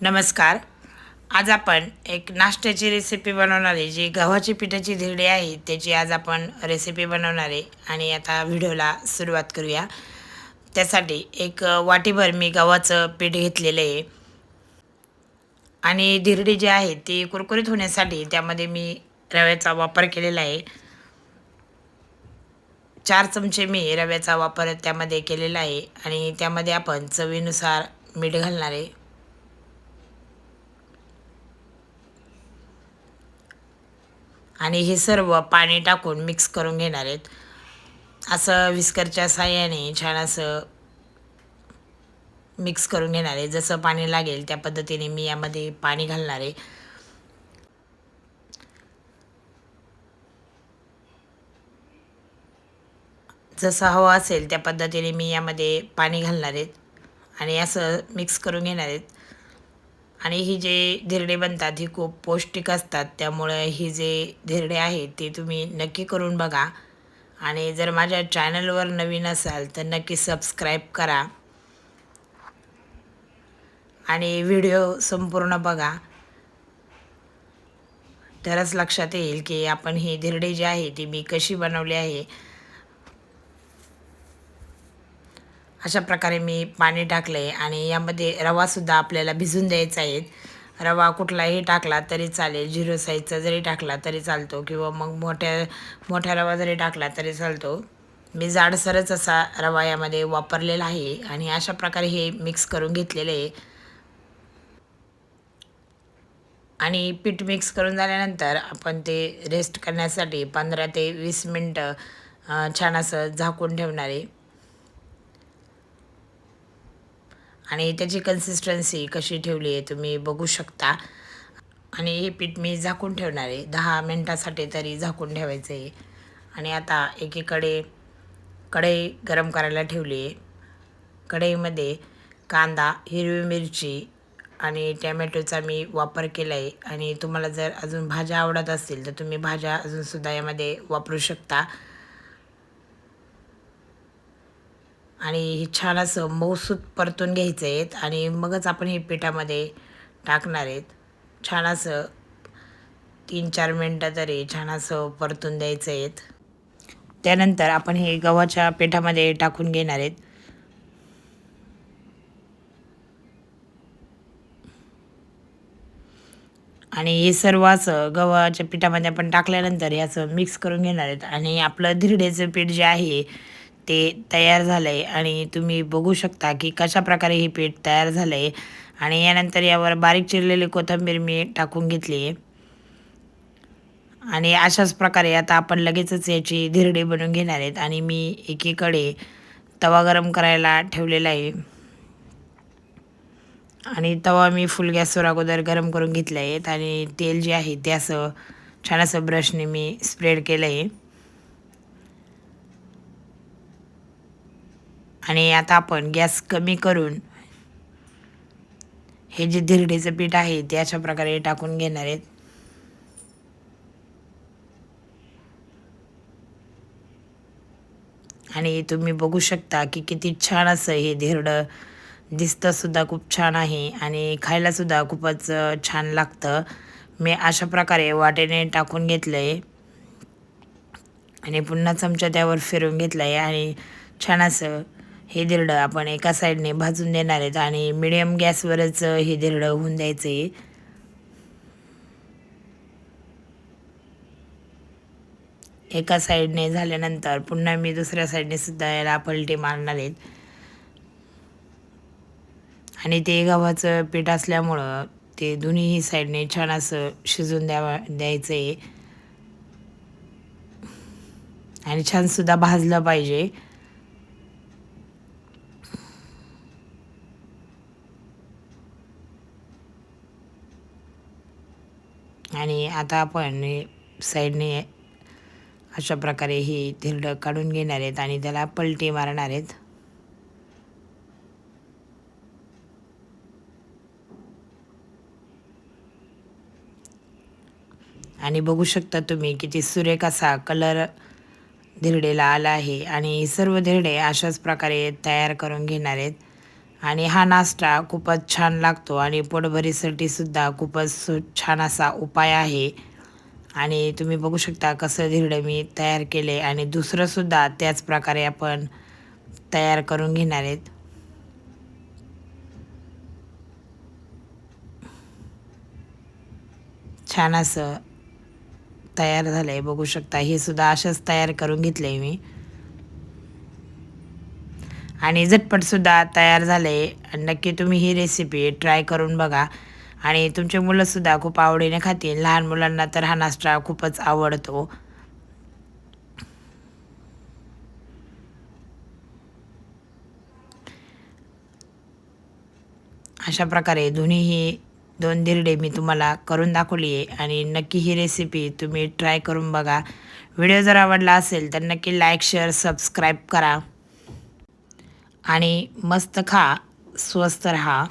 नमस्कार. आज आपण एक नाश्त्याची रेसिपी बनवणारी जी गव्हाची पिठाची धिरडी आहे त्याची आज आपण रेसिपी बनवणार आहे आणि आता व्हिडिओला सुरुवात करूया. त्यासाठी एक वाटीभर मी गव्हाचं पीठ घेतलेलं आहे. आणि धिरडी जी आहे ती कुरकुरीत होण्यासाठी त्यामध्ये मी रव्याचा वापर केलेला आहे. चार चमचे मी रव्याचा वापर त्यामध्ये केलेला आहे आणि त्यामध्ये आपण चवीनुसार मीठ घालणार आहे. आणि हे सर्व पाणी टाकून मिक्स करून घेणार आहेत. असं विस्करच्या साह्याने छान असं मिक्स करून घेणार आहे. जसं पाणी लागेल त्या पद्धतीने मी यामध्ये पाणी घालणार आहे. जसं हवं असेल त्या पद्धतीने मी यामध्ये पाणी घालणार आहेत. आणि असं मिक्स करून घेणार आहेत. आणि ही जे धिरडे बनतात ही खूप पौष्टिक असतात. त्यामुळे ही जे धिरडे आहेत ते तुम्ही नक्की करून बघा. आणि जर माझ्या चॅनलवर नवीन असाल तर नक्की सबस्क्राईब करा. आणि व्हिडिओ संपूर्ण बघा. तरच लक्षात येईल की आपण ही धिरडे जी आहे ती मी कशी बनवली आहे. अशा प्रकारे मी पाणी टाकलं आहे आणि यामध्ये रवासुद्धा आपल्याला भिजून द्यायचा आहे. रवा कुठलाही टाकला तरी चालेल झिरो साईजचा जरी टाकला तरी चालतो किंवा मग मोठ्या मोठ्या रवा जरी टाकला तरी चालतो. मी जाडसरच असा रवा यामध्ये वापरलेला आहे आणि अशा प्रकारे हे मिक्स करून घेतलेलं आहे. आणि पीठ मिक्स करून झाल्यानंतर आपण ते रेस्ट करण्यासाठी पंधरा ते वीस मिनटं छान असं झाकून ठेवणार आहे. आणि त्याची कन्सिस्टन्सी कशी ठेवली आहे तुम्ही बघू शकता. आणि हे पीठ मी झाकून ठेवणार आहे. दहा मिनटासाठी तरी झाकून ठेवायचं आहे आणि आता एकीकडे कढई गरम करायला ठेवली आहे. कढईमध्ये कांदा हिरवी मिरची आणि टॅमॅटोचा मी वापर केला आहे आणि तुम्हाला जर अजून भाज्या आवडत असतील तर तुम्ही भाज्या अजूनसुद्धा यामध्ये वापरू शकता. आणि हे छान असं मऊसूत परतून घ्यायचं आहेत आणि मगच आपण हे पिठामध्ये टाकणार आहेत. छान असं तीन चार मिनटं तरी छान असं परतून द्यायचं आहेत. त्यानंतर आपण हे गव्हाच्या पिठामध्ये टाकून घेणार आहेत. आणि हे सर्व असं गव्हाच्या पिठामध्ये आपण टाकल्यानंतर हे असं मिक्स करून घेणार आहेत. आणि आपलं धिरडेचं पीठ जे आहे ते तयार झालं आहे आणि तुम्ही बघू शकता की कशा प्रकारे हे पीठ तयार झालं आहे आणि यानंतर यावर बारीक चिरलेली कोथिंबीर मी टाकून घेतली. आहे आणि अशाच प्रकारे आता आपण लगेचच याची धिरडे बनवून घेणार आहेत आणि मी एकीकडे तवा गरम करायला ठेवलेला आहे. आणि तवा मी फुल गॅसवर अगोदर गरम करून घेतला आहे आणि तेल जे आहे ते असं छान असं ब्रशने मी स्प्रेड केलं आहे आणि आता आपण गॅस कमी करून हे जे धिरडीचं पीठ आहे ते अशा प्रकारे टाकून घेणार आहेत. आणि तुम्ही बघू शकता की किती छान असं हे धिरडं दिसतंसुद्धा खूप छान आहे आणि खायलासुद्धा खूपच छान लागतं. मी अशा प्रकारे वाटेने टाकून घेतलं आहे आणि पुन्हा चमचा त्यावर फिरून घेतलं आहे आणि छान असं हे धिरडं आपण एका साईडने भाजून देणार आहेत आणि मिडियम गॅसवरच हे धिरडं होऊन द्यायचं आहे. एका साईडने झाल्यानंतर पुन्हा मी दुसऱ्या साईडने सुद्धा याला पलटी मारणार आहेत. आणि ते गव्हाचं पीठ असल्यामुळं ते दोन्हीही साईडने छान असं शिजून द्यावा द्यायचं आहे आणि छानसुद्धा भाजलं पाहिजे. आणि आता आपण साईडने अशा प्रकारे ही धिरडं काढून घेणार आहेत आणि त्याला पलटी मारणार आहेत. आणि बघू शकता तुम्ही किती सुरेख असा कलर धिरडेला आला आहे आणि सर्व धिरडे अशाच प्रकारे तयार करून घेणार आहेत. आणि हा नाश्ता खूपच छान लागतो आणि पोटभरीसाठी सुद्धा खूपच सु छान असा उपाय आहे. आणि तुम्ही बघू शकता कसं धिरडं मी तयार केले आणि दुसरंसुद्धा त्याच प्रकारे आपण तयार करून घेणार आहेत. छान असं तयार झालं आहे बघू शकता हे सुद्धा अशाच तयार करून घेतलं आहे मी. आणि झटपटसुद्धा तयार झालं आहे नक्की तुम्ही ही रेसिपी ट्राय करून बघा. आणि तुमचे मुलंसुद्धा खूप आवडीने खातील. लहान मुलांना तर हा नाश्ता खूपच आवडतो. अशा प्रकारे दोन्हीही दोन धिरडे मी तुम्हाला करून दाखवली आहे. आणि नक्की ही रेसिपी तुम्ही ट्राय करून बघा. व्हिडिओ जर आवडला असेल तर नक्की लाईक शेअर सबस्क्राईब करा. आणि मस्त खा स्वस्त रहा.